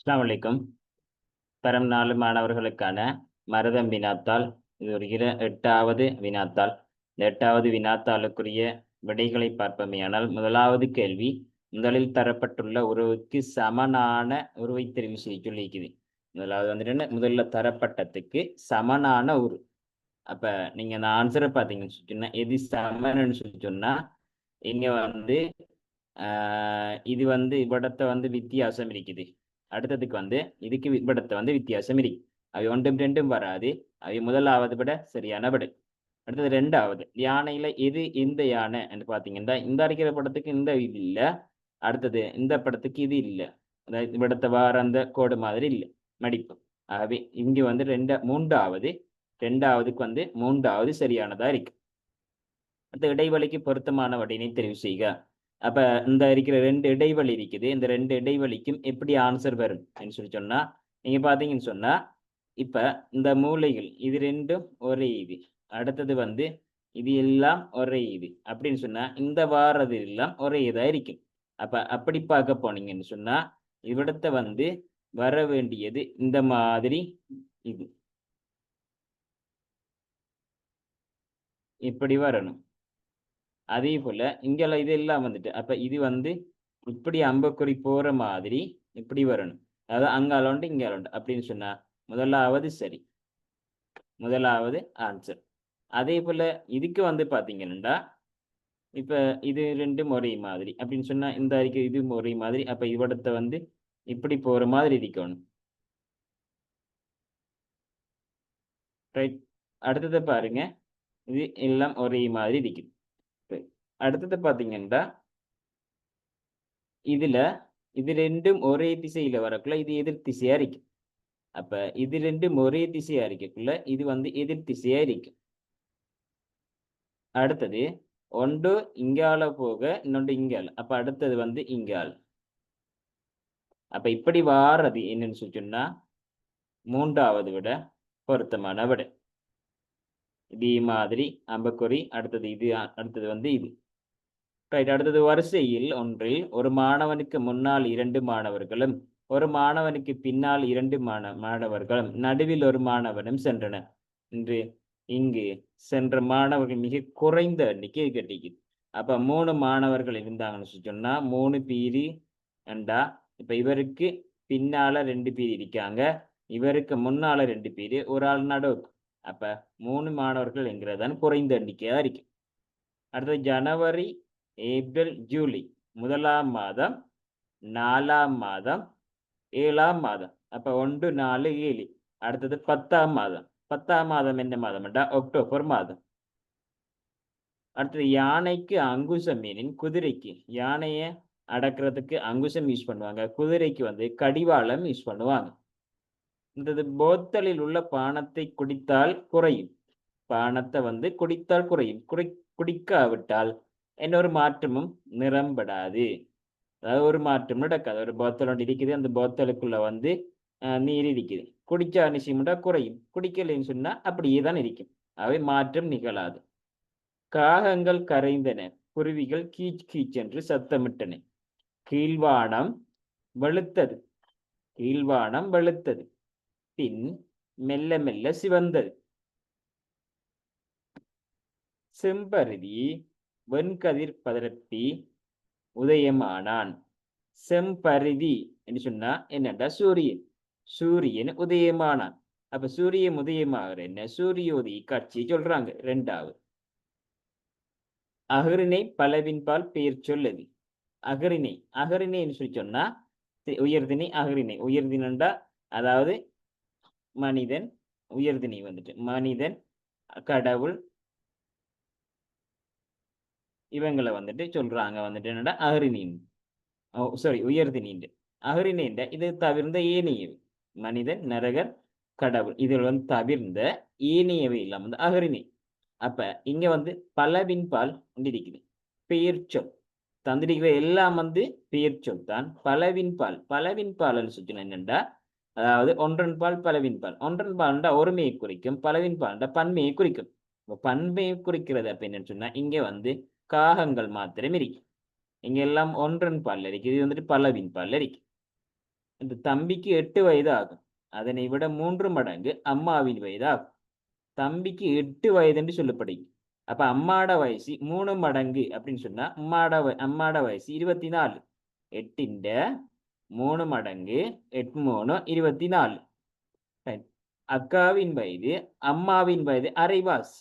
அஸ்லாம் வலைக்கும் தரம் நாலு மாணவர்களுக்கான மருதம் வினாத்தாள். இது ஒரு இர எட்டாவது வினாத்தாள். இந்த எட்டாவது வினாத்தாளுக்குரிய விடைகளை பார்ப்போமேயானால் முதலாவது கேள்வி முதலில் தரப்பட்டுள்ள உறவுக்கு சமனான உருவை தெரிவு செய்ய சொல்லிக்குது முதலாவது வந்துட்டு முதல்ல தரப்பட்டதுக்கு சமனான உரு அப்ப நீங்க அந்த ஆன்சரை பார்த்தீங்கன்னு சொல்லி சொன்னா எது சமன்னு சொல்லி சொன்னா இங்க வந்து ஆஹ் இது வந்து இவ்விடத்தை வந்து வித்தியாசம் இருக்குது. அடுத்ததுக்கு வந்து இதுக்கு விபடத்தை வந்து வித்தியாசம் இருக்கு அவை ஒன்றும் ரெண்டும் வராது. அவை முதலாவது விட சரியான விடை. அடுத்தது ரெண்டாவது யானையில எது இந்த யானை என்று பாத்தீங்கன்னா இந்த அடிக்கிற படத்துக்கு இந்த இது இல்ல. அடுத்தது இந்த படத்துக்கு இது இல்ல. அதாவது இவ்விடத்தை வார அந்த கோடு மாதிரி இல்ல. மடிப்பு. ஆகவே இங்க வந்து ரெண்ட மூன்றாவது ரெண்டாவதுக்கு வந்து மூன்றாவது சரியானதா இருக்கு. அடுத்த இடைவெளிக்கு பொருத்தமான வடினை தெரிவு செய்க. அப்ப இந்த இருக்கிற ரெண்டு இடைவெளி இருக்குது. இந்த ரெண்டு இடைவெளிக்கும் எப்படி ஆன்சர் வரும் அப்படின்னு சொல்லி சொன்னா நீங்க பாத்தீங்கன்னு சொன்னா இப்ப இந்த மூலைகள் இது ரெண்டும் ஒரே இது. அடுத்தது வந்து இது எல்லாம் ஒரே இது. அப்படின்னு சொன்னா இந்த வாரது எல்லாம் ஒரே இதா இருக்கும். அப்ப அப்படி பார்க்க போனீங்கன்னு சொன்னா இவ்விடத்தை வந்து வர வேண்டியது இந்த மாதிரி இது. இப்படி வரணும். அதே போல இங்கெல்லாம் இதெல்லாம் வந்துட்டு அப்ப இது வந்து இப்படி அம்பக்குறி போற மாதிரி இப்படி வரணும். அதாவது அங்கால உண்டு இங்கால உண்டு அப்படின்னு சொன்னா முதலாவது சரி. முதலாவது ஆன்சர் அதே போல இதுக்கு வந்து பாத்தீங்கன்னா இப்ப இது ரெண்டு ஒரே மாதிரி அப்படின்னு சொன்னா இந்த அறிக்கை இது ஒரே மாதிரி அப்ப இவடத்தை வந்து இப்படி போற மாதிரி இருக்கணும். ரைட் அடுத்ததை பாருங்க. இது எல்லாம் ஒரே மாதிரி இருக்குது அடுத்தது பார்த்தீங்கன்னா இதுல இது ரெண்டும் ஒரே திசையில வரக்குள்ள இது எதிர் திசையா இருக்கும். அப்ப இது ரெண்டும் ஒரே திசையா இருக்கக்குள்ள இது வந்து எதிர் திசையா இருக்கும். அடுத்தது ஒன்று இங்கால போக இன்னொன்று இங்கால். அப்ப அடுத்தது வந்து இங்கால். அப்ப இப்படி வாரது என்னன்னு சொல்லி சொன்னா மூன்றாவது விட பொருத்தமான விட. இதே மாதிரி அம்பக்குறி அடுத்தது இது அடுத்தது வந்து இது. ரைட் அடுத்தது வரிசையில் ஒன்றில் ஒரு மாணவனுக்கு முன்னால் இரண்டு மாணவர்களும் ஒரு மாணவனுக்கு பின்னால் இரண்டு மாண மாணவர்களும் நடுவில் ஒரு மாணவனும் சென்றனர் என்று இங்கு சென்ற மாணவர்கள் மிக குறைந்த எண்ணிக்கை கட்டிக்குது அப்ப மூணு மாணவர்கள் இருந்தாங்கன்னு சொல்லி சொன்னா மூணு பீரி ரெண்டா இப்ப இவருக்கு பின்னால ரெண்டு பேர் இருக்காங்க இவருக்கு முன்னால ரெண்டு பேர் ஒரு ஆள் நடுவுக்கு அப்ப மூணு மாணவர்கள் என்கிறதான் குறைந்த எண்ணிக்கையா இருக்கு. அடுத்தது ஜனவரி ஏப்ரல் ஜூலை முதலாம் மாதம் நாலாம் மாதம் ஏழாம் மாதம். அப்ப ஒன்று நாலு ஏழு. அடுத்தது பத்தாம் மாதம். பத்தாம் மாதம் என்ன மாதம் அக்டோபர் மாதம். அடுத்தது யானைக்கு அங்குசம் மீனின் குதிரைக்கு. யானையை அடக்கிறதுக்கு அங்குசம் யூஸ் பண்ணுவாங்க. குதிரைக்கு வந்து கடிவாளம் யூஸ் பண்ணுவாங்க. இந்த போத்தலில் உள்ள பானத்தை குடித்தால் குறையும். பானத்தை வந்து குடித்தால் குறையும். குடி குடிக்காவிட்டால் எந்த ஒரு மாற்றமும் நிரம்படாது. அதாவது ஒரு மாற்றம் நடக்காது. ஒரு போத்தல் ஒன்று இருக்குது. அந்த போத்தலுக்குள்ள வந்து நீர் இருக்குது குடிச்சா நிச்சயம்டா குறையும். குடிக்கலைன்னு சொன்னா அப்படியே தான் இருக்கும். அவை மாற்றம் நிகழாது. காகங்கள் கரைந்தன. குருவிகள் கீச் கீச் என்று சத்தமிட்டன. கீழ்வானம் வெளுத்தது. கீழ்வானம் வெளுத்தது. பின் மெல்ல மெல்ல சிவந்தது. செம்பருதி வெண்கதிர் பதரப்பி உதயமானான். செம்பரிதி என்று சொன்னா என்னடா சூரியன். சூரியன் உதயமானான். அப்ப சூரியன் உதயமாகிற என்ன? சூரியோதய காட்சியை சொல்றாங்க ரெண்டாவது. அகரினை பலவின்பால் பெயர் சொல்லுது அகரிணை. அகரிணைன்னு சொல்லி சொன்னா உயர்தினை உயர்திணை அகரிணை. உயர்தினண்டா அதாவது மனிதன் உயர்திணை வந்துட்டு. மனிதன் கடவுள் இவங்களை வந்துட்டு சொல்றாங்க வந்துட்டு என்னடா அகரினின் ஓ சாரி உயர்தினின் அகரினின்ற இது தவிர்ந்த ஏனையவை மனிதன் நரகர் கடவுள் இதில் வந்து தவிர்ந்த ஏனையவை இல்லாம வந்து அகரிணை. அப்ப இங்க வந்து பலவின் பால் இருக்குது பெயர் சொல். தந்திரிக்கிற எல்லாம் வந்து பெயர் சொல் தான். பலவின் பால். பலவின் பால்னு என்னண்டா? அதாவது ஒன்றன் பால் பலவின் பால். ஒன்றன் பால்ண்டா ஒருமையை குறிக்கும் பலவின் பால்ண்டா பன்மையை குறிக்கும். பன்மையை குறிக்கிறது அப்ப என்னன்னு சொன்னா இங்க வந்து காகங்கள் மாத்திரம் இருக்கு. இங்க எல்லாம் ஒன்றன் பால் இருக்கு. இது வந்துட்டு பலவின் பால் இருக்கு. இந்த தம்பிக்கு எட்டு வயது ஆகும் அதனை விட மூன்று மடங்கு அம்மாவின் வயது ஆகும் தம்பிக்கு எட்டு வயதுன்னு சொல்லப்படுது அப்ப அம்மாட வயசு மூணு மடங்கு அப்படின்னு சொன்னா அம்மாட அம்மாட வயசு இருபத்தி நாலு எட்டின்ற மூணு மடங்கு எட்டு மூணு இருபத்தி நாலு அக்காவின் வயது அம்மாவின் வயது அரைவாஸ்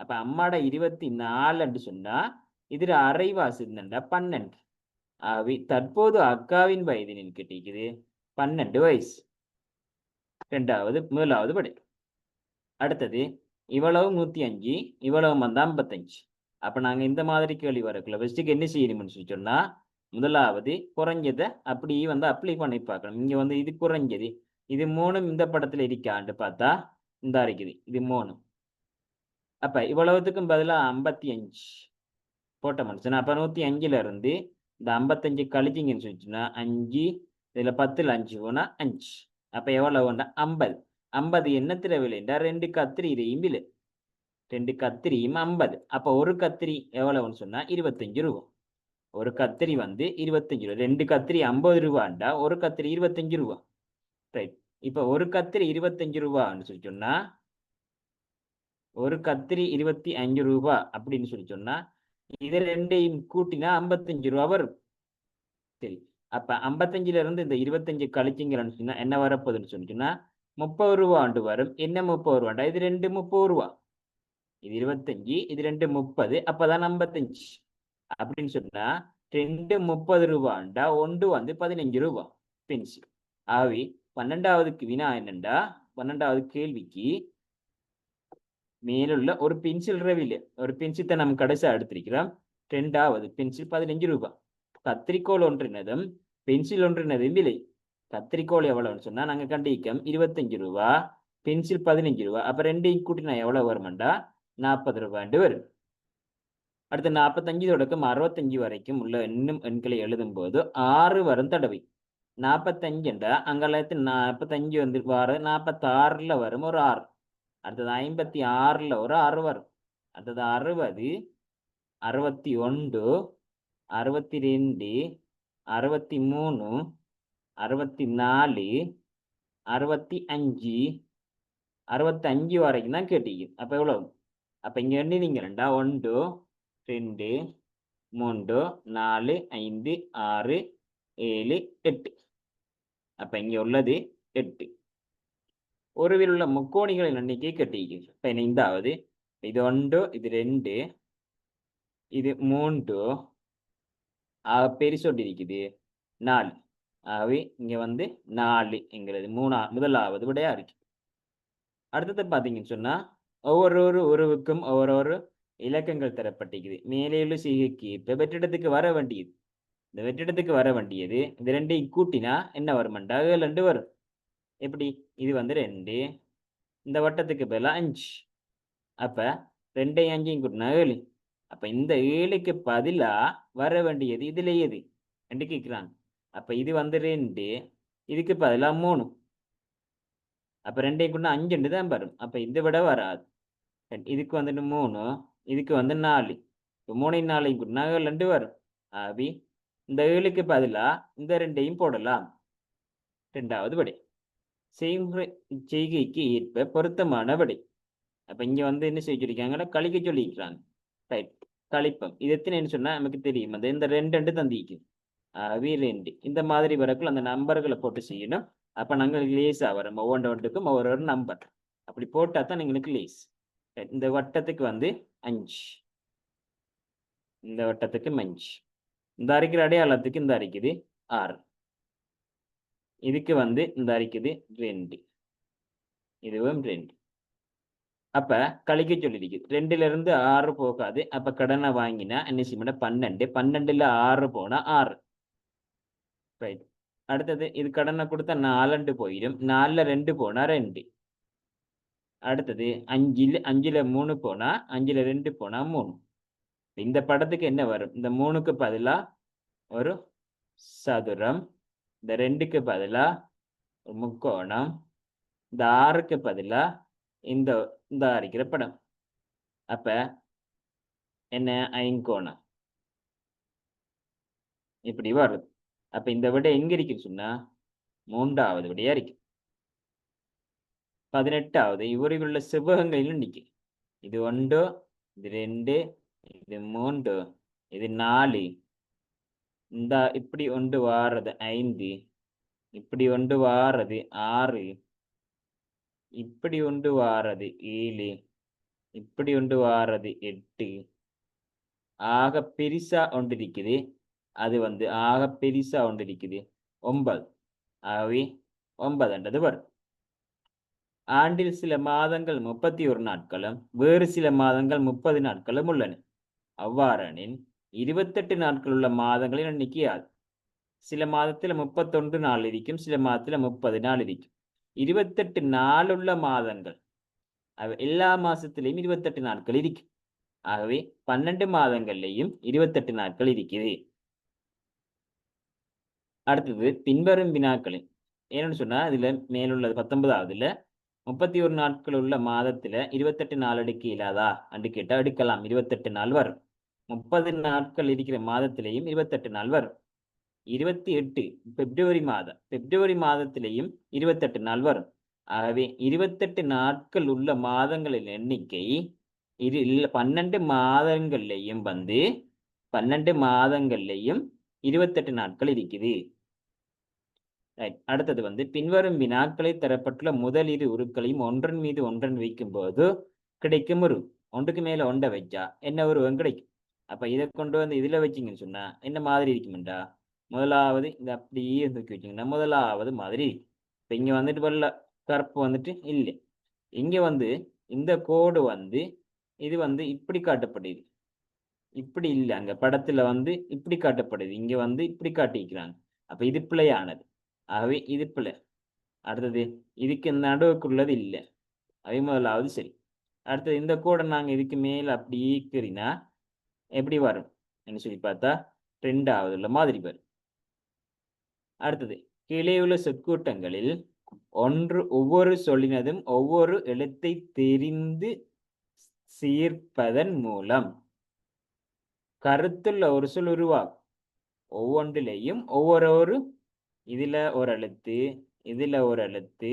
அப்ப அம்மாட இருபத்தி நாலுன்னு சொன்னா இதுல அரைவாசி இருந்தா பன்னெண்டு. அவி தற்போது அக்காவின் வயது நிற்கிட்டிருக்குது பன்னெண்டு வயசு. ரெண்டாவது முதலாவது படை. அடுத்தது இவ்வளவு நூத்தி அஞ்சு இவ்வளவு வந்து ஐம்பத்தஞ்சு. அப்ப நாங்க இந்த மாதிரி கேள்வி வரக்குள்ள ஃபர்ஸ்ட்டுக்கு என்ன செய்யணும்னு சொல்லி சொன்னா முதலாவது குறைஞ்சதை அப்படியே வந்து அப்ளை பண்ணி பார்க்கணும். இங்க வந்து இது குறைஞ்சது. இது மூணும் இந்த படத்துல இருக்கான்னு பார்த்தா இந்த இருக்குது. இது மூணும். அப்ப இவ்வளவுத்துக்கும் பதிலாக ஐம்பத்தி அஞ்சு போட்ட மனுஷன் அப்ப நூத்தி அஞ்சுல இருந்து இந்த ஐம்பத்தஞ்சு கழிச்சிங்கன்னு சொல்லிச்சுன்னா அஞ்சு இதுல பத்துல அஞ்சு போனா அஞ்சு. அப்ப எவ்வளவுன்னா ஐம்பது. ஐம்பது என்னத்துல விலைண்டா ரெண்டு கத்திரியும் விலை ரெண்டு கத்திரியும் ஐம்பது. அப்ப ஒரு கத்திரி எவ்வளவுன்னு சொன்னா இருபத்தஞ்சு ரூபா. ஒரு கத்திரி வந்து இருபத்தஞ்சு ரூபா. ரெண்டு கத்திரி ஐம்பது ரூபாண்டா? ஒரு கத்திரி இருபத்தஞ்சு ரூபா. ரைட் இப்ப ஒரு கத்திரி இருபத்தஞ்சு ரூபான்னு சொல்லி சொன்னா ஒரு கத்திரி இருபத்தி அஞ்சு ரூபா அப்படின்னு சொல்லி சொன்னா இது ரெண்டையும் கூட்டினா ஐம்பத்தஞ்சு ரூபா வரும். சரி அப்ப ஐம்பத்தஞ்சுல இருந்து இந்த இருபத்தஞ்சு கழிச்சிங்கன்னு சொன்னா என்ன வரப்போகுதுன்னு சொன்னா முப்பது ரூபா ஆண்டு வரும். என்ன முப்பது ரூபாண்டா இது ரெண்டு முப்பது ரூபா. இது இருபத்தஞ்சு இது ரெண்டு முப்பது அப்பதான் ஐம்பத்தஞ்சு அப்படின்னு சொன்னா ரெண்டு முப்பது ரூபாண்டா ஒன்று வந்து பதினஞ்சு ரூபா. பென்சில் ஆவி பன்னெண்டாவதுக்கு வினா என்னண்டா? பன்னெண்டாவது கேள்விக்கு மேலுள்ள ஒரு பென்சில் ரவில ஒரு பென்சில் நம்ம கடைசியா எடுத்திருக்கிறோம். ரெண்டாவது பென்சில் பதினஞ்சு ரூபாய் கத்திரிக்கோள் ஒன்றினதும் பென்சில் ஒன்றினதும் விலை. கத்திரிக்கோள் எவ்வளவுன்னு சொன்னா நாங்க கண்டிக்கம் இருபத்தஞ்சு ரூபா. பென்சில் பதினஞ்சு ரூபா. அப்ப ரெண்டையும் கூட்டினா எவ்வளவு வருமெண்டா? நாற்பது ரூபாண்டு வரும். அடுத்து நாற்பத்தஞ்சு தொடக்கம் அறுபத்தஞ்சு வரைக்கும் உள்ள இன்னும் எண்களை எழுதும் போது ஆறு வரும் தடவை. நாற்பத்தஞ்சுண்டா? அங்கெல்லாம் நாற்பத்தஞ்சு வந்து வர நாற்பத்தாறுல வரும் ஒரு ஆறு. அடுத்தது ஐம்பத்தி ஆறில் ஒரு ஆறு அடுத்தது அறுபது அறுபத்தி ஒன்று அறுபத்தி ரெண்டு அறுபத்தி மூணு அறுபத்தி நாலு அறுபத்தி அஞ்சு. அறுபத்தஞ்சு வரைக்கும் தான் கேட்டீங்க அப்ப அப்போ இங்கே வந்து நீங்கள் ரெண்டா ஒன்று ரெண்டு மூன்று நாலு ஐந்து ஆறு ஏழு எட்டு. அப்போ இங்கே உள்ளது எட்டு. ஒருவில் உள்ள முக்கோணிகளின் எண்ணிக்கை கட்டிக்கு இந்தாவது இது ஒன்று இது ரெண்டு இது மூன்று. ஆக பெருசொட்டி நாலு. ஆகவே இங்க வந்து நாலு என்கிறது. மூணா முதலாவது விடையா இருக்கு. அடுத்தது பாத்தீங்கன்னு சொன்னா ஒவ்வொரு உறவுக்கும் ஒவ்வொரு இலக்கங்கள் தரப்பட்டிருக்குது. மேலே உள்ள செய்கைக்கு இப்ப வெற்றிடத்துக்கு வர வேண்டியது. இந்த வெற்றிடத்துக்கு வர வேண்டியது. இந்த ரெண்டையும் கூட்டினா என்ன வருமாண்டா ஏழு ரெண்டு வரும். எப்படி? இது வந்து ரெண்டு. இந்த வட்டத்துக்கு பதிலா அஞ்சு. அப்ப ரெண்டையும் அஞ்சையும் கூட்டினா ஏழு. அப்ப இந்த ஏழுக்கு பதிலா வர வேண்டியது இதில் எது? ரெண்டு கேட்குறாங்க அப்ப இது வந்து ரெண்டு. இதுக்கு பதிலா மூணு. அப்ப ரெண்டையும் கூட்டினா அஞ்சுண்டு தான் வரும். அப்ப இதை விட வராது. இதுக்கு வந்துட்டு மூணு. இதுக்கு வந்து நாலு. இப்போ மூணையும் நாளையும் கூட்டினா ஏழு ரெண்டு வரும். ஆபி இந்த ஏழுக்கு பதிலா இந்த ரெண்டையும் போடலாம். ரெண்டாவது படி. செய்முறை செய்கைக்கு ஏற்ப பொருத்தமான விடை அப்போ இங்கே வந்து என்ன செய்ய சொல்லியிருக்காங்கன்னா கழிக்க சொல்லியிருக்கிறாங்க. ரைட் கழிப்பம். இது எத்தனைன்னு சொன்னால் நமக்கு தெரியும். அது இந்த ரெண்டு ரெண்டு தந்திக்கு வீ ரெண்டு. இந்த மாதிரி வரக்குள்ள அந்த நம்பர்களை போட்டு செய்யணும். அப்போ நாங்கள் லேஸாக வரும். ஒவ்வொன்று ஒன்றுக்கும் ஒவ்வொரு ஒரு நம்பர். அப்படி போட்டால் தான் எங்களுக்கு லேஸ். இந்த வட்டத்துக்கு வந்து அஞ்சு. இந்த வட்டத்துக்கு அஞ்சு. இந்த அரைக்கிற அடையாளத்துக்கு இந்த அரைக்குது ஆறு. இதுக்கு வந்து இந்த அறிக்குது ரெண்டு இதுவும் ரெண்டு அப்ப கழிக்க சொல்லியிருக்குது ரெண்டுல இருந்து ஆறு போகாது. அப்ப கடனை வாங்கினா என்ன செய்யணும் பன்னெண்டு. பன்னெண்டுல ஆறு போனா ஆறு. ரைட் அடுத்தது இது கடனை கொடுத்தா நாலண்டு போயிடும். நாலுல ரெண்டு போனா ரெண்டு. அடுத்தது அஞ்சில் அஞ்சுல மூணு போனா அஞ்சுல ரெண்டு போனா மூணு. இந்த படத்துக்கு என்ன வரும்? இந்த மூணுக்கு பதிலா ஒரு சதுரம் இந்த ரெண்டுக்கு பதிலா ஒரு முக்கோணம் இந்த ஆறுக்கு பதிலா இந்த இந்த அரைக்கிற படம். அப்ப என்ன? ஐங்கோணம். இப்படி வருது. அப்ப இந்த விட எங்க இருக்குன்னு சொன்னா மூன்றாவது விடையா இருக்கு பதினெட்டாவது இவருக்குள்ள செவ்வகங்களிலும் நிக்கு இது ஒன்று இது ரெண்டு இது மூன்று இது நாலு இந்த இப்படி ஒன்று வாரது ஐந்து இப்படி ஒன்று வாரது ஆறு இப்படி ஒன்று வாரது ஏழு இப்படி ஒன்று வாரது எட்டு. ஆக பெரிசா ஒன்று இருக்குது அது வந்து ஆக பெரிசா ஒன்று இருக்குது ஒன்பது. ஆகவே ஒன்பதுன்றது வரும். ஆண்டில் சில மாதங்கள் முப்பத்தி ஒரு நாட்களும் வேறு சில மாதங்கள் முப்பது நாட்களும் உள்ளன. அவ்வாறெனில் இருபத்தெட்டு நாட்கள் உள்ள மாதங்களில் எண்ணிக்கை யாது சில மாதத்தில் முப்பத்தொன்று நாள் இருக்கும் சில மாதத்தில் முப்பது நாள் இருக்கும் இருபத்தெட்டு நாள் உள்ள மாதங்கள் எல்லா மாசத்திலையும் இருபத்தெட்டு நாட்கள் இருக்கு ஆகவே பன்னெண்டு மாதங்கள்லையும் இருபத்தெட்டு நாட்கள் இருக்குது அடுத்தது பின்வரும் வினாக்களின் என்னன்னு சொன்னா இதுல மேலுள்ளது பத்தொன்பதாவதுல முப்பத்தி ஒரு நாட்கள் உள்ள மாதத்துல இருபத்தெட்டு நாள் எடுக்க இல்லாதா அன்று கேட்டால் எடுக்கலாம் இருபத்தெட்டு நாள் வரும். முப்பது நாட்கள் இருக்கிற மாதத்திலேயும் இருபத்தெட்டு நாள் வரும். இருபத்தி எட்டு பிப்ரவரி மாதம். பிப்ரவரி மாதத்திலேயும் இருபத்தெட்டு நாள் வரும். ஆகவே இருபத்தெட்டு நாட்கள் உள்ள மாதங்களின் எண்ணிக்கை இரு இல்லை பன்னெண்டு மாதங்கள்லையும் வந்து பன்னெண்டு மாதங்கள்லையும் இருபத்தெட்டு நாட்கள் இருக்குது. அடுத்தது வந்து பின்வரும் வினாக்களை தரப்பட்டுள்ள முதல் இரு உருக்களையும் ஒன்றன் மீது ஒன்றன் வைக்கும் போது கிடைக்கும் உரு ஒன்றுக்கு மேல ஒன்றை வைச்சா என்ன உருவம் கிடைக்கும்? அப்ப இதை கொண்டு வந்து இதுல வச்சீங்கன்னு சொன்னா என்ன மாதிரி இருக்குமெண்டா? முதலாவது இந்த அப்படியே தூக்கி வச்சீங்கன்னா முதலாவது மாதிரி இப்போ இப்ப இங்க வந்துட்டு வரல கருப்பு வந்துட்டு இல்லை. இங்க வந்து இந்த கோடு வந்து இது வந்து இப்படி காட்டப்படுது. இப்படி இல்லை. அங்க படத்துல வந்து இப்படி காட்டப்படுது. இங்க வந்து இப்படி காட்டிக்கிறாங்க அப்ப இது பிழையானது. ஆகவே இது பிழை. அடுத்தது இதுக்கு நடுவுக்குள்ளது இல்லை. அதே முதலாவது சரி. அடுத்தது இந்த கோடை நாங்கள் இதுக்கு மேல அப்படி ஈக்குறினா எப்படி வரும்? என்ன சொல்லி பார்த்தா ரெண்டாவது உள்ள மாதிரி வரும். அடுத்தது கீழே உள்ள சொற்கூட்டங்களில் ஒன்று ஒவ்வொரு சொல்லினதும் ஒவ்வொரு எழுத்தை தெரிந்து சீர்ப்பதன் மூலம் கருத்துள்ள ஒரு சொல் உருவாகும். ஒவ்வொன்றிலேயும் ஒவ்வொரு இதுல ஒரு எழுத்து இதுல ஒரு எழுத்து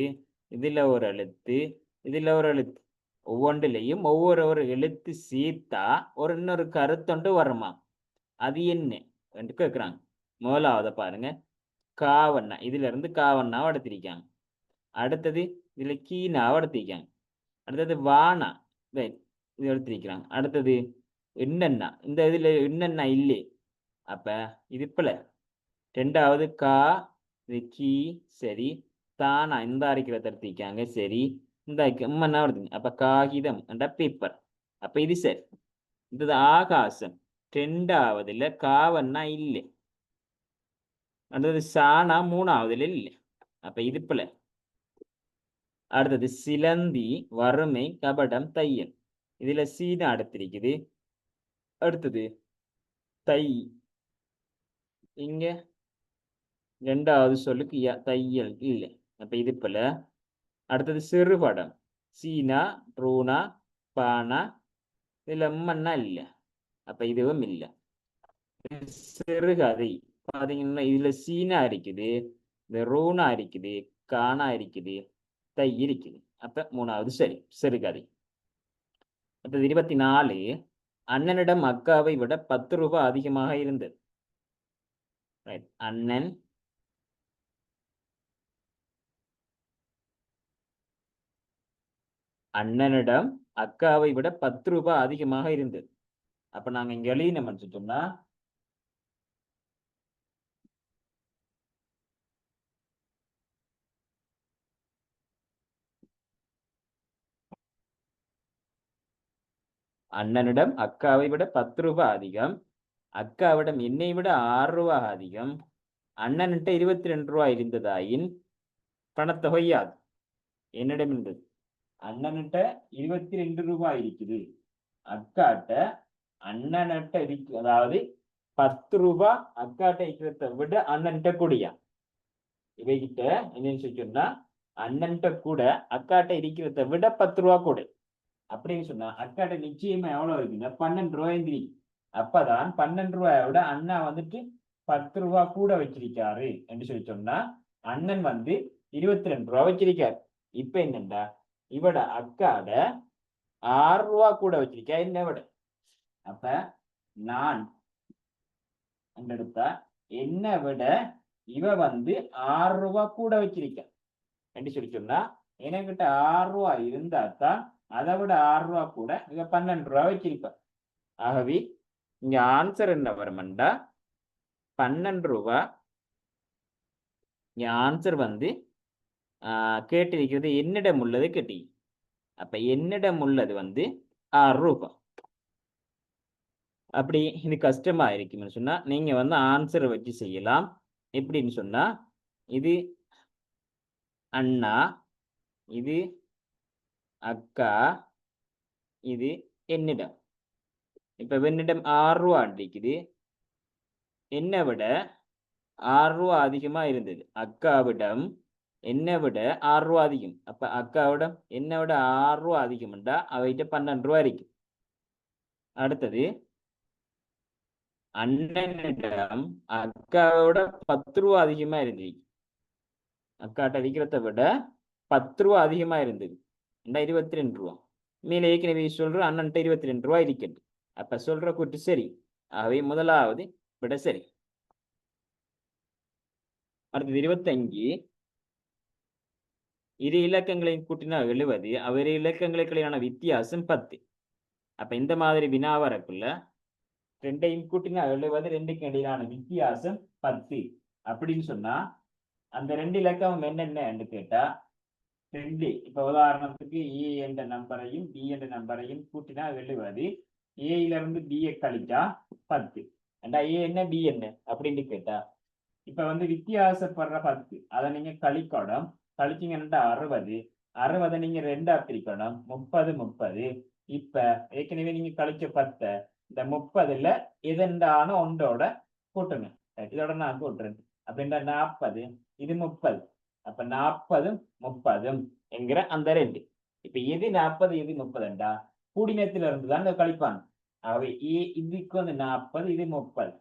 இதுல ஒரு எழுத்து இதுல ஒரு எழுத்து. ஒவ்வொன்றிலையும் ஒவ்வொரு ஒரு எழுத்து சீர்த்தா ஒரு இன்னொரு கருத்தொண்டு வருமா அது என்ன? என்று கேட்குறாங்க. முதலாவதை பாருங்க. காவண்ணா. இதுல இருந்து காவண்ணாவை எடுத்திருக்காங்க. அடுத்தது இதுல கீனாவை எடுத்திருக்காங்க. அடுத்தது வானா. இது எடுத்திருக்கிறாங்க. அடுத்தது என்னென்னா இந்த இதுல என்னென்னா இல்லை. அப்ப இது போல ரெண்டாவது கா. இது கீ. சரி. தானா. இந்த அரைக்கிறத எடுத்திருக்காங்க. சரி. இந்தாக்கு அம்மன்னா வருதுங்க அப்ப காகிதம் என்ற பேப்பர் அப்ப இது சரி இது ஆகாசம் ரெண்டாவதுல காவன்னா இல்லை அடுத்தது சாணா மூணாவதுல இல்லை அப்ப இது பிள்ளை அடுத்தது சிலந்தி வறுமை கபடம் தையல் இதுல சீனா அடுத்திருக்குது அடுத்தது தை இங்க ரெண்டாவது சொல்லுக்கு தையல் இல்லை அப்ப இது போல அடுத்தது சிறுபடம் சீனா ரூனா பானா இதில் மண்ணா இல்லை. அப்போ இதுவும் இல்லை. சிறுகதை பார்த்தீங்கன்னா இதில் சீனா இருக்குது இந்த ரூனா இருக்குது கானா இருக்குது தை இருக்குது அப்போ மூணாவது சரி சிறுகதை அடுத்தது இருபத்தி நாலு அண்ணனிடம் அக்காவை விட பத்து ரூபாய் அதிகமாக இருந்தது. அண்ணன் அண்ணனிடம் அக்காவை விட பத்து ரூபாய் அதிகமாக இருந்தது. அப்ப நாங்க இங்க எழுதினோம் சொன்னோம்னா அண்ணனிடம் அக்காவை விட பத்து ரூபாய் அதிகம் அக்காவிடம் என்னை விட ஆறு ரூபாய் அதிகம் அண்ணன்கிட்ட இருபத்தி ரெண்டு ரூபாய் இருந்ததாயின் பணத்தொகையாது என்னிடம் இருந்தது அண்ணன்கிட்ட இருபத்தி ரெண்டு ரூபாய் இருக்குது. அக்காட்ட அண்ணன்கிட்ட இருக்கு அதாவது பத்து ரூபாய் அக்காட்ட இருக்கிறத விட அண்ணன்கிட்ட கூடியா? இவைகிட்ட என்னன்னு சொல்லி சொன்னா அண்ணன்கிட்ட கூட அக்காட்ட இருக்கிறத விட பத்து ரூபா கூட. அப்படின்னு சொன்னா அக்காட்ட நிச்சயமா எவ்வளவு இருக்குன்னா பன்னெண்டு ரூபாய் இருக்கு அப்பதான் பன்னெண்டு ரூபாயை விட அண்ணா வந்துட்டு பத்து ரூபா கூட வச்சிருக்காரு. என்று சொல்லி சொன்னா அண்ணன் வந்து இருபத்தி ரெண்டு ரூபா வச்சிருக்காரு. இப்ப என்னண்டா இவட அக்காட ஆறு ரூபா கூட வச்சிருக்கா என்ன விட அப்ப நான் எடுத்தா என்ன விட இவ வந்து ஆறு ரூபா கூட வச்சிருக்க எப்படி சொல்லி சொன்னா என்கிட்ட ஆறு ரூபா இருந்தா தான் அதை விட ஆறு ரூபா கூட இவ பன்னெண்டு ரூபா வச்சிருப்ப ஆகவே இங்க ஆன்சர் என்ன வருமண்டா பன்னெண்டு ரூபா இங்க ஆன்சர் வந்து கேட்டிருக்கிறது என்னிடம் உள்ளது கேட்டி. அப்ப என்னிடம் உள்ளது வந்து ஆறு ரூபாய் அப்படி இது கஷ்டமா இருக்கும்னு சொன்னா நீங்க வந்து ஆன்சரை வச்சு செய்யலாம். எப்படின்னு சொன்னா இது அண்ணா இது அக்கா இது என்னிடம். இப்ப என்னிடம் ஆறு ரூபா இருக்குது என்னை விட ஆறு ரூபா அதிகமா இருந்தது. அக்காவிடம் என்னை விட ஆறு ரூபா அதிகம் அப்ப அக்காவிடம் என்னை விட ஆறு ரூபா அதிகம்டா அவகிட்ட பன்னெண்டு ரூபா இருக்கும் அடுத்தது அண்ணனிடம் அக்காவோட பத்து ரூபா அதிகமா இருந்திருக்கு அக்காட்ட விற்கிறத விட பத்து ரூபா அதிகமா இருந்தது ரெண்டா இருபத்தி ரெண்டு ரூபா மேலே ஏற்கனவே சொல்ற அண்ணன்ட்ட இருபத்தி ரெண்டு ரூபா இருக்கட்டு அப்ப சொல்ற கூட்டு சரி அவை முதலாவது விட சரி அடுத்தது இருபத்தஞ்சு இரு இலக்கங்களையும் கூட்டினால் எழுபது அவர் இலக்கங்களுக்கிடையான வித்தியாசம் பத்து. அப்ப இந்த மாதிரி வினா வரக்குள்ள ரெண்டையும் கூட்டினா எழுபது ரெண்டுக்கு இடையிலான வித்தியாசம் பத்து. அப்படின்னு சொன்னா அந்த ரெண்டு இலக்கம் என்னென்னு கேட்டா ரெண்டு. இப்ப உதாரணத்துக்கு ஏ என்ற நம்பரையும் பி என்ற நம்பரையும் கூட்டினா எழுபது. ஏல இருந்து பிஏ கழிச்சா பத்து. ஏண்டா ஏ என்ன பி என்ன? அப்படின்னு கேட்டா இப்ப வந்து வித்தியாசப்படுற பத்து. அதை நீங்க கழிக்கணும் கழிச்சிங்கன்னா அறுபது? அறுபதை நீங்க ரெண்டா பிரிக்கணும். முப்பது முப்பது. இப்ப ஏற்கனவே நீங்க கழிச்ச பத்தை இந்த முப்பதுல எதெண்டான ஒன்றோட கூட்டுங்க. இதோட நான் கூட்டுறேன். அப்படின்ற நாற்பது இது முப்பது. அப்ப நாற்பதும் முப்பதும் என்கிற அந்த ரெண்டு. இப்ப எது நாற்பது எது முப்பதுண்டா? கூடினத்துல இருந்து தான் கழிப்பாங்க. ஆகவே இதுக்கு வந்து நாற்பது இது முப்பது.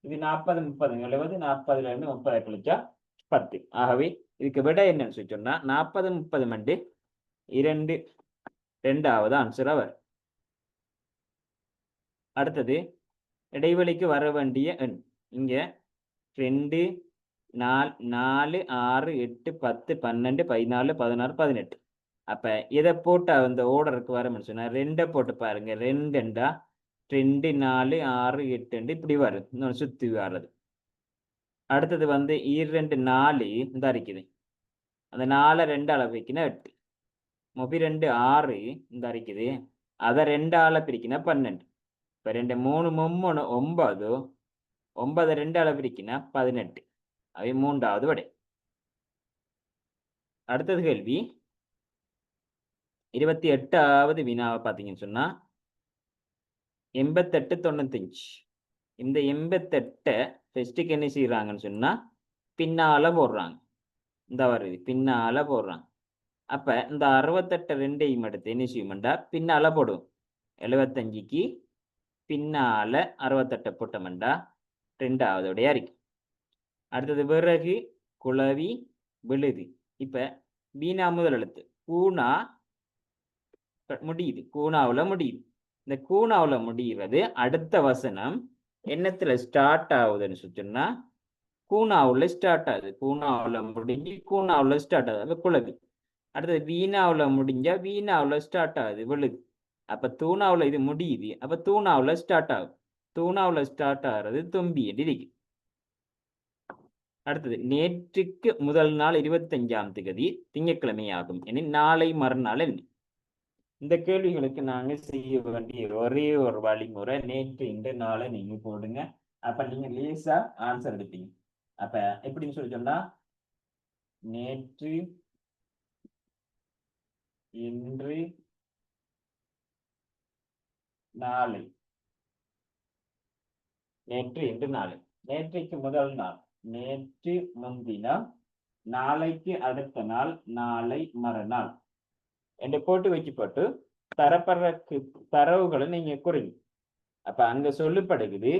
இது நாற்பது முப்பது எழுபது நாற்பதுல இருந்து முப்பதை கழிச்சா பத்து. ஆகவே இதுக்கு விட என்னன்னு சொல்லி சொன்னா நாற்பது முப்பது மண்டு இரண்டு ரெண்டாவது ஆன்சர் அவர் அடுத்தது இடைவெளிக்கு வர வேண்டிய எண். இங்க ரெண்டு நாலு நாலு ஆறு எட்டு பத்து பன்னெண்டு பதினாலு பதினாறு பதினெட்டு. அப்ப இதை போட்டு அந்த ஓர்டருக்கு வரும்னு சொன்னா ரெண்டை போட்டு பாருங்க ரெண்டுண்டா ரெண்டு நாலு ஆறு எட்டுண்டு இப்படி வரும். இன்னொன்று சுத்தி வர்றது. அடுத்தது வந்து இரண்டு நாலு இந்த இருக்குது. அந்த நாலை ரெண்டு பிரிக்கினா எட்டு. முப்பி ரெண்டு ஆறு இந்த அரைக்குது. அதை ரெண்டு பிரிக்கினா பன்னெண்டு. இப்போ ரெண்டு மூணு மும்மூணு ஒன்பது ஒன்பது ரெண்டு பிரிக்கினா பதினெட்டு. அவை மூன்றாவது விடை. அடுத்தது கேள்வி. இருபத்தி எட்டாவது வினாவை பார்த்தீங்கன்னு சொன்னால் எண்பத்தெட்டு தொண்ணூத்தஞ்சு. இந்த எண்பத்தெட்டை ஃபெஸ்ட்டுக்கு என்ன செய்கிறாங்கன்னு சொன்னால் பின்னால் போடுறாங்க. இந்த வருது பின்னால போடுறாங்க அப்ப இந்த அறுபத்தெட்டு ரெண்டையும் எடுத்து என்ன செய்யும்டா? பின்னால போடுவோம் எழுபத்தஞ்சுக்கு பின்னால அறுபத்தெட்டை போட்டோம்டா. ரெண்டாவதோடைய இருக்கு அடுத்தது விறகு குளவி விழுது. இப்ப பீனா முதல் எழுத்து. கூணா முடியுது. கூணாவில் முடியுது. இந்த கூணாவில் முடிகிறது அடுத்த வசனம் என்னத்துல ஸ்டார்ட் ஆகுதுன்னு சொன்னா கூனாவுல ஸ்டார்ட் ஆகுது. கூனாவுல முடிஞ்சு கூனாவுல ஸ்டார்ட் ஆகுது. அப்போ குளவி அடுத்தது வீணாவுல முடிஞ்சா வீணாவுல ஸ்டார்ட் ஆகுது விழுது. அப்ப தூணாவுல இது முடியுது. அப்போ தூணாவுல ஸ்டார்ட் ஆகுது தூணாவுல ஸ்டார்ட் ஆகிறது தும்பி என்று இருக்கு அடுத்தது நேற்றுக்கு முதல் நாள் இருபத்தஞ்சாம் திகதி திங்கட்கிழமை ஆகும். என நாளை மறுநாள் என்ன? இந்த கேள்விகளுக்கு நாங்கள் செய்ய வேண்டிய ஒரே ஒரு வழிமுறை நேற்று இன்று நாளை நீங்கள் போடுங்க. அப்போ நீங்க லேசாக ஆன்சர் எடுப்பீங்க. அப்ப எப்படின்னு சொல்லி சொன்னா நேற்று இன்று நாளை. நேற்று இன்று நாளை. நேற்றைக்கு முதல் நாள். நேற்று முன்தினம் நாளைக்கு அடுத்த நாள் நாளை மறுநாள். என்று போட்டு வச்சு போட்டு தரப்படுறக்கு தரவுகளை நீங்க குறிங்க. அப்ப அங்க சொல்லப்படுகிறது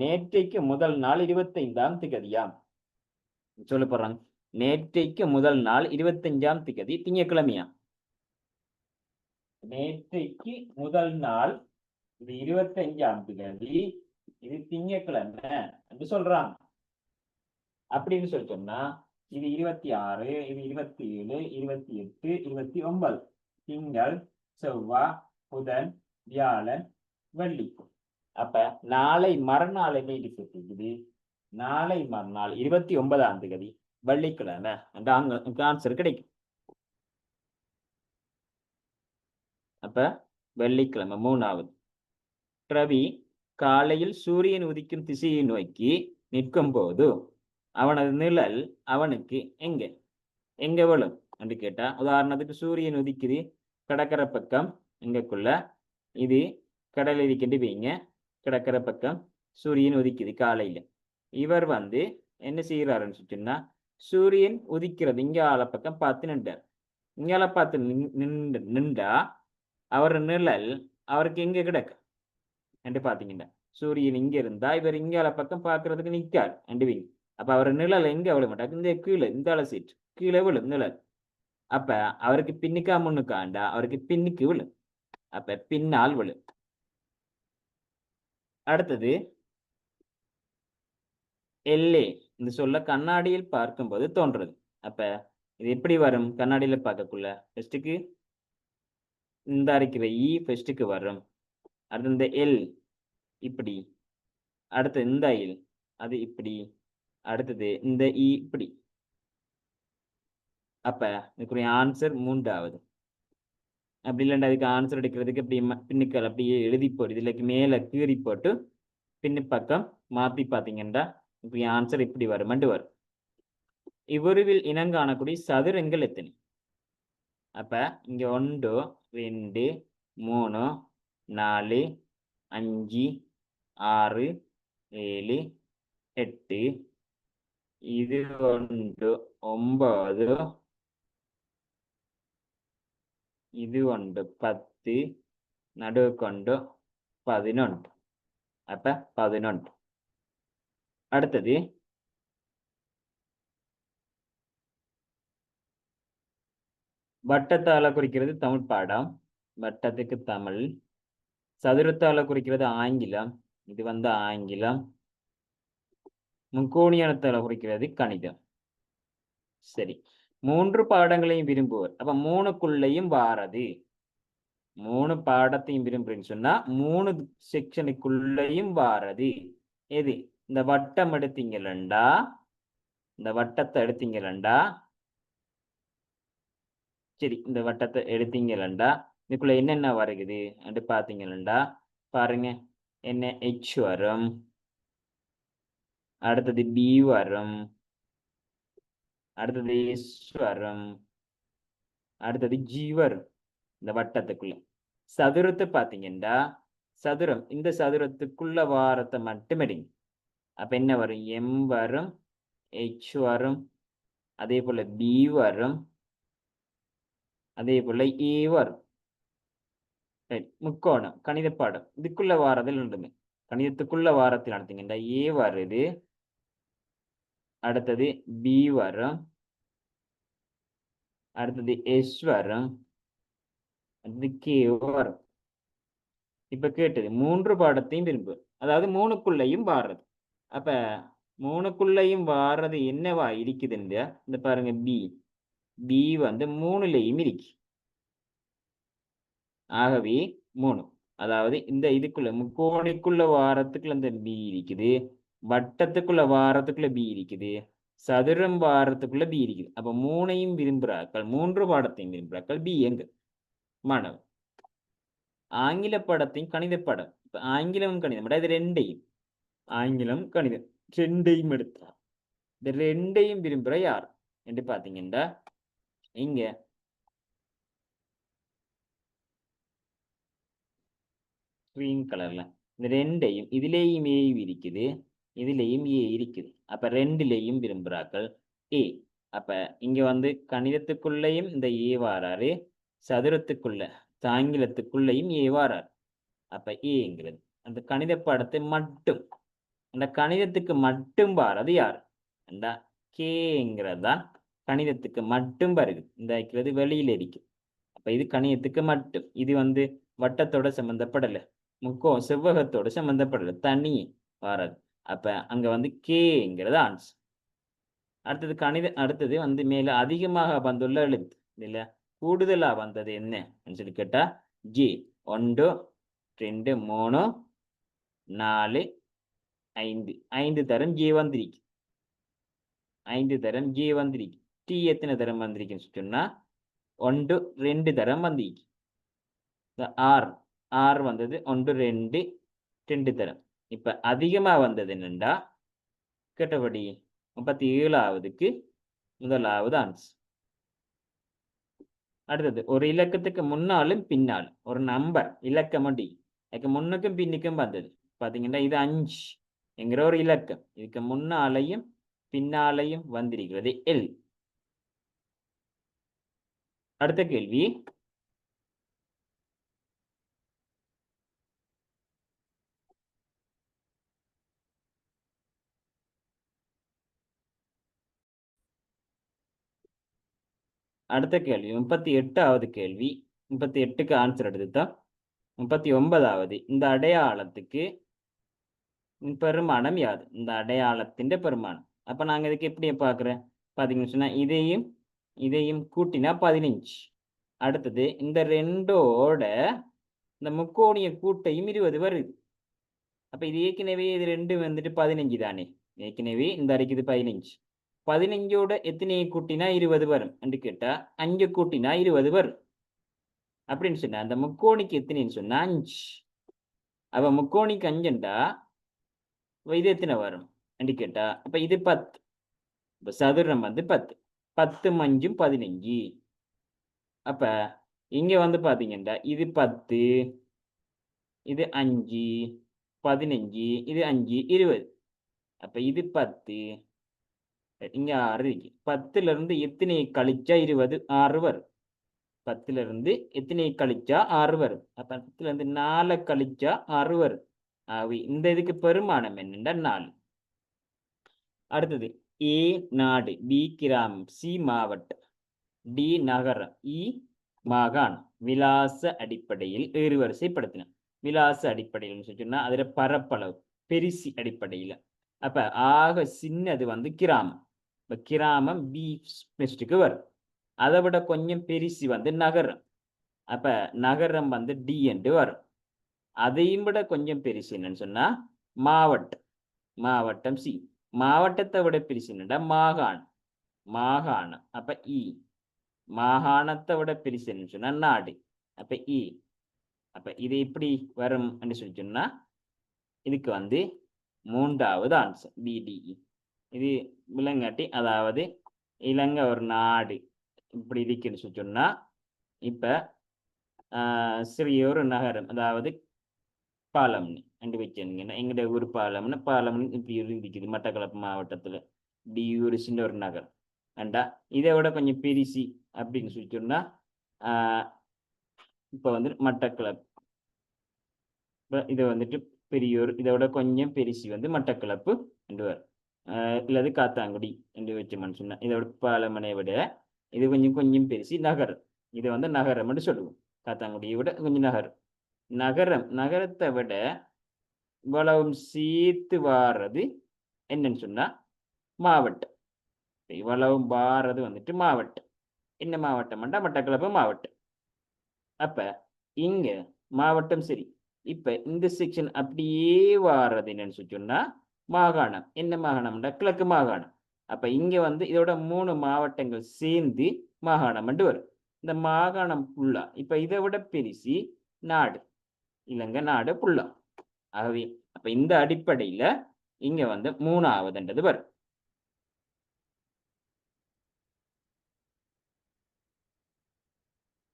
நேற்றைக்கு முதல் நாள் இருபத்தைந்தாம் திகதியாம். சொல்லப்படுறாங்க நேற்றைக்கு முதல் நாள் இருபத்தஞ்சாம் திகதி திங்கக்கிழமையா நேற்றைக்கு முதல் நாள் இது இருபத்தஞ்சாம் திகதி இது திங்கக்கிழமை என்று சொல்றாங்க. அப்படின்னு சொல்லி சொன்னா இது இருபத்தி ஆறு இது இருபத்தி ஏழு இருபத்தி எட்டு இருபத்தி ஒன்பது. திங்கள் செவ்வாய் புதன் வியாழன் வெள்ளி அப்ப நாளை மறுநாள் என்ன இருக்குது நாளை மறுநாள் இருபத்தி ஒன்பதாம் தேதி வெள்ளிக்கிழமை. அந்த அங்க ஆன்சர் கிடைக்கும். அப்ப வெள்ளிக்கிழமை மூணாவது. ரவி காலையில் சூரியன் உதிக்கும் திசையை நோக்கி நிற்கும் போது அவனது நிழல் அவனுக்கு எங்க? எங்க விழும்? என்று கேட்டா உதாரணத்துக்கு சூரியன் உதிக்குது கடற்கரை பக்கம் எங்கக்குள்ள? இது கடல் இருக்கின்ற வைங்க. கிடக்கிற பக்கம் சூரியன் உதிக்குது காலையில. இவர் வந்து என்ன செய்யறாருன்னு சொன்னா சூரியன் உதிக்கிறது இங்கால பக்கம் பார்த்து நின்றார். இங்கால பார்த்து நின்று நின்றா அவர் நிழல் அவருக்கு எங்க கிடக்கு? என்று பாத்தீங்கன்னா சூரியன் இங்க இருந்தா இவர் இங்கால பக்கம் பாக்குறதுக்கு நிக்கார் அண்டுவீங்க வைங்க. அப்ப அவர் நிழல் எங்க விழ மாட்டாங்க இந்த கீழே இந்த அலசீட் கீழே விழும் நிழல். அப்ப அவருக்கு பின்னுக்கா முன்னுக்காண்டா? அவருக்கு பின்னுக்கு விழும். அப்ப பின்னால் விழும். அடுத்தது எல்லே. இந்த சொல்ல கண்ணாடியில் பார்க்கும்போது தோன்றது அப்ப இது எப்படி வரும்? கண்ணாடியில பார்க்கக்குள்ள. ஃபர்ஸ்ட்டுக்கு இந்த இருக்கிற இ e ஃபர்ஸ்ட்டுக்கு வரும். அடுத்து இந்த எல் இப்படி. அடுத்து இந்த எல் அது இப்படி. அடுத்தது இந்த இ இப்படி. அப்ப இதுக்குரிய ஆன்சர் மூன்றாவது. அப்படி இல்லைண்டா அதுக்கு ஆன்சர் எடுக்கிறதுக்கு இப்படி பின்னுக்கள் அப்படியே எழுதி போட்டு இதுலக்கு மேலே கீறி போட்டு பின்னு பக்கம் மாற்றி பார்த்தீங்கன்னா இப்படி ஆன்சர் இப்படி வருமெண்டு வரும். இவ்வுருவில் இனங்காணக்கூடிய சதுரங்கள் எத்தனை? அப்ப இங்க ஒன்று ரெண்டு மூணு நாலு அஞ்சு ஆறு ஏழு எட்டு இது ஒன்று ஒன்பது இது ஒன்று பத்து நடுவு கொண்டு பதினொன்று. அப்ப பதினொன்று. அடுத்தது. வட்டத்தால குறிக்கிறது தமிழ் பாடம். வட்டத்துக்கு தமிழ். சதுரத்தால குறிக்கிறது ஆங்கிலம். இது வந்து ஆங்கிலம். முக்கோணியனத்தால குறிக்கிறது கணிதம். சரி. மூன்று பாடங்களையும் விரும்புவர். அப்ப மூணுக்குள்ளேயும் வாரது. மூணு பாடத்தையும் விரும்புறேன்னு சொன்னா மூணு செக்ஷனுக்குள்ளேயும் வாரது. எது? இந்த வட்டம் எடுத்தீங்களண்டா இந்த வட்டத்தை எடுத்தீங்களண்டா சரி இந்த வட்டத்தை எடுத்தீங்களண்டா இதுக்குள்ள என்னென்ன வருகுது? அப்படி பாத்தீங்களண்டா பாருங்க. என்ன? ஹெச் வரும். அடுத்தது பி வரும். அடுத்தது ஈஸ்வரம் அடுத்தது ஜி வரும் இந்த வட்டத்துக்குள்ள. சதுரத்தை பார்த்தீங்கன்னா சதுரம் இந்த சதுரத்துக்குள்ள வாரத்தை மட்டும் எடுங்க அப்ப என்ன வரும்? எம் வரும் ஹெச் வரும் அதே போல பி வரும் அதே போல ஏ வரும். முக்கோணம் கணித பாடம். இதுக்குள்ள வாரத்தில் உண்டுமே கணிதத்துக்குள்ள வாரத்தில் நடத்தீங்கன்னா ஏ வருது அடுத்தது பி வரும் அடுத்தது எஸ் வரும் அடுத்தது கே வரும் இப்ப கேட்டது மூன்று பாடத்தையும் விரும்பு. அதாவது மூணுக்குள்ளையும் வாடுறது அப்ப மூணுக்குள்ளையும் வாடுறது என்னவா இருக்குதுன்ற இந்த பாருங்க பி பி வந்து மூணுலையும் இருக்கு. ஆகவே மூணு. அதாவது இந்த இதுக்குள்ள முக்கோணிக்குள்ள வாரத்துக்குள்ள இந்த பி இருக்குது. வட்டத்துக்குள்ள வாரத்துக்குள்ள பி இருக்குது சதுரம் வாரத்துக்குள்ள பி இருக்குது. அப்ப மூணையும் விரும்புகிறாக்கள் மூன்று பாடத்தையும் விரும்புகிறாக்கள் பி எங்க? மாணவன் ஆங்கில படத்தையும் கணித படம். இப்ப ஆங்கிலம் கணிதம். இது ரெண்டையும். ஆங்கிலம் கணிதம். ரெண்டையும் எடுத்தா. இந்த ரெண்டையும் விரும்புகிற யார்? என்று பாத்தீங்கன்னா இங்க. கிரீன் கலர்ல இந்த ரெண்டையும் இதுலேயும் ஏ இருக்குது. இதுலேயும் ஏ இருக்குது. அப்ப ரெண்டுலேயும் விரும்புகிறாக்கள் ஏ அப்ப இங்க வந்து கணிதத்துக்குள்ளேயும் இந்த ஏ வாராரு சதுரத்துக்குள்ள தாங்கிலத்துக்குள்ளேயும் ஏ வாராரு அப்ப ஏங்கிறது அந்த கணித பாடத்தை மட்டும் அந்த கணிதத்துக்கு மட்டும் வாரது யார்? அந்த கேங்கிறது தான் கணிதத்துக்கு மட்டும் வருது. இந்த இருக்கிறது வெளியில் இருக்குது. அப்ப இது கணிதத்துக்கு மட்டும். இது வந்து வட்டத்தோட சம்பந்தப்படல. முக்கோ செவ்வகத்தோட சம்மந்தப்படலை தனி வாராது. அப்போ அங்கே வந்து கேங்கிறது ஆன்சர் அடுத்தது கணித அடுத்தது வந்து மேலே அதிகமாக வந்துள்ள எழுத்து இல்லை கூடுதலா வந்தது என்ன சொல்லி கேட்டால் ஜி ஒன்று ரெண்டு மூணு நாலு ஐந்து. ஐந்து தரம் ஜி வந்திருக்கு. ஐந்து தரம் ஜி வந்திருக்கு. டி எத்தனை தரம் வந்திருக்குன்னு சொன்னால் ஒன்று ரெண்டு தரம் வந்திருக்கு. ஆர் ஆர் வந்தது ஒன்று ரெண்டு ரெண்டு தரம். இப்ப அதிகமா வந்தது என்னண்டா? கேட்டபடி முப்பத்தி ஏழாவதுக்கு முதலாவது ஆன்சர் அடுத்தது ஒரு இலக்கத்துக்கு முன்னாலும் பின்னாலும் ஒரு நம்பர் இலக்கம் அடி. அதுக்கு முன்னுக்கும் பின்னுக்கும் வந்தது. பாத்தீங்கன்னா இது அஞ்சு என்கிற ஒரு இலக்கம். இதுக்கு முன்னாலையும் பின்னாலையும் வந்திருக்கிறது எல். அடுத்த கேள்வி. அடுத்த கேள்வி முப்பத்தி எட்டாவது கேள்வி முப்பத்தி எட்டுக்கு ஆன்சர் எடுத்துதான் முப்பத்தி ஒன்பதாவது இந்த அடையாளத்துக்கு பெருமானம் யாது இந்த அடையாளத்தின் பெருமானம். அப்ப நாங்க இதுக்கு எப்படி பாக்குறேன் பாத்தீங்கன்னு சொன்னா இதையும் இதையும் கூட்டினா பதினஞ்சு. அடுத்தது இந்த ரெண்டோட இந்த முக்கோணிய கூட்டையும் இருபது வருது. அப்ப இது ஏற்கனவே இது ரெண்டு வந்துட்டு பதினஞ்சு தானே? ஏற்கனவே இந்த அரைக்குது பதினஞ்சு. பதினஞ்சோட எத்தனையை கூட்டினா இருபது வரும் என்று கேட்டால் அஞ்சு கூட்டினா இருபது வரும். அப்படின்னு சொன்னா அந்த முக்கோணிக்கு எத்தனைன்னு சொன்னா அஞ்சு. அப்ப முக்கோணிக்கு அஞ்சுண்டா இது எத்தனை வரும் என்று கேட்டா அப்ப இது பத்து. இப்ப சதுரம் வந்து பத்து. பத்து மஞ்சும் பதினஞ்சு. அப்ப இங்க வந்து பாத்தீங்கன்னா இது பத்து இது அஞ்சு பதினஞ்சு இது அஞ்சு இருபது. அப்ப இது பத்து இங்க ஆறு இருக்கு பத்துல இருந்து எத்தனை கழிச்சா இருபது ஆறு வரும் பத்துல இருந்து எத்தனை கழிச்சா ஆறு வரும் பத்துல இருந்து நாலு கழிச்சா ஆறு வரும் ஆவி இந்த இதுக்கு பெருமானம் என்னென்னா நாலு. அடுத்தது ஏ நாடு பி கிராமம் சி மாவட்டம் டி நகரம் இ மாகாணம். விலாச அடிப்படையில் ஏறுவரிசைப்படுத்தின விலாச அடிப்படையில் சொன்னா அதுல பரப்பளவு பெரிசி அடிப்படையில. அப்ப ஆக சின்னது வந்து கிராமம். இப்ப கிராமம் பி நெக்ஸ்ட்டுக்கு வரும். அதை விட கொஞ்சம் பெருசி வந்து நகரம். அப்ப நகரம் வந்து டி என்று வரும். அதையும் விட கொஞ்சம் பெருசு என்னன்னு சொன்னா மாவட்டம். மாவட்டம் சி மாவட்டத்தை விட பெருசு என்னடா மாகாணம். மாகாணம். அப்ப இ மாகாணத்தை விட பெருசு என்னன்னு சொன்னா நாடு. அப்ப இ அப்ப இது எப்படி வரும் அப்படின்னு சொல்லி சொன்னா இதுக்கு வந்து மூன்றாவது ஆன்சர் பிடிஇ e. இது விலங்காட்டி அதாவது இலங்கை ஒரு நாடு. இப்படி இருக்குன்னு சொல்லி சொன்னா இப்ப சிறிய ஒரு நகரம் அதாவது பாலம்னு ரெண்டு வச்சுங்கன்னா எங்களுடைய ஊர் பாலம்னு பாலம்னு இப்படி இருக்குது மட்டக்களப்பு மாவட்டத்துல. இப்படி ஒரு நகரம். அண்டா இதை விட கொஞ்சம் பிரிசி அப்படின்னு சொல்லி சொன்னா இப்போ வந்து மட்டக்களப்பு. இதை வந்துட்டு பெரியூர் இதோட கொஞ்சம் பெருசி வந்து மட்டக்களப்பு என்று இல்லது காத்தாங்குடி என்று வச்சோம்னு சொன்னால் இதை விட பாலமனை விட இது கொஞ்சம் கொஞ்சம் பெருசி நகரம். இதை வந்து நகரம்னு சொல்லுவோம். காத்தாங்குடியை விட கொஞ்சம் நகரம். நகரம் நகரத்தை விட இவ்வளவும் சீத்து வாரது என்னன்னு சொன்னா மாவட்டம். இவ்வளவும் வாரது வந்துட்டு மாவட்டம். என்ன மாவட்டம்டா மட்டக்களப்பு மாவட்டம். அப்ப இங்க மாவட்டம் சரி. இப்ப இந்த செக்ஷன் அப்படியே வாரது என்னன்னு சொன்னா மாகாணம். என்ன மாகாணம்டா கிழக்கு மாகாணம். அப்ப இங்க வந்து இதோட மூணு மாவட்டங்கள் சேர்ந்து மாகாணம் வரும். இந்த மாகாணம் புல்லா. இப்ப இதை விட பெருசி நாடு. இலங்கை நாடு புல்லா. ஆகவே அப்ப இந்த அடிப்படையில இங்க வந்து மூணாவதுன்றது வரும்.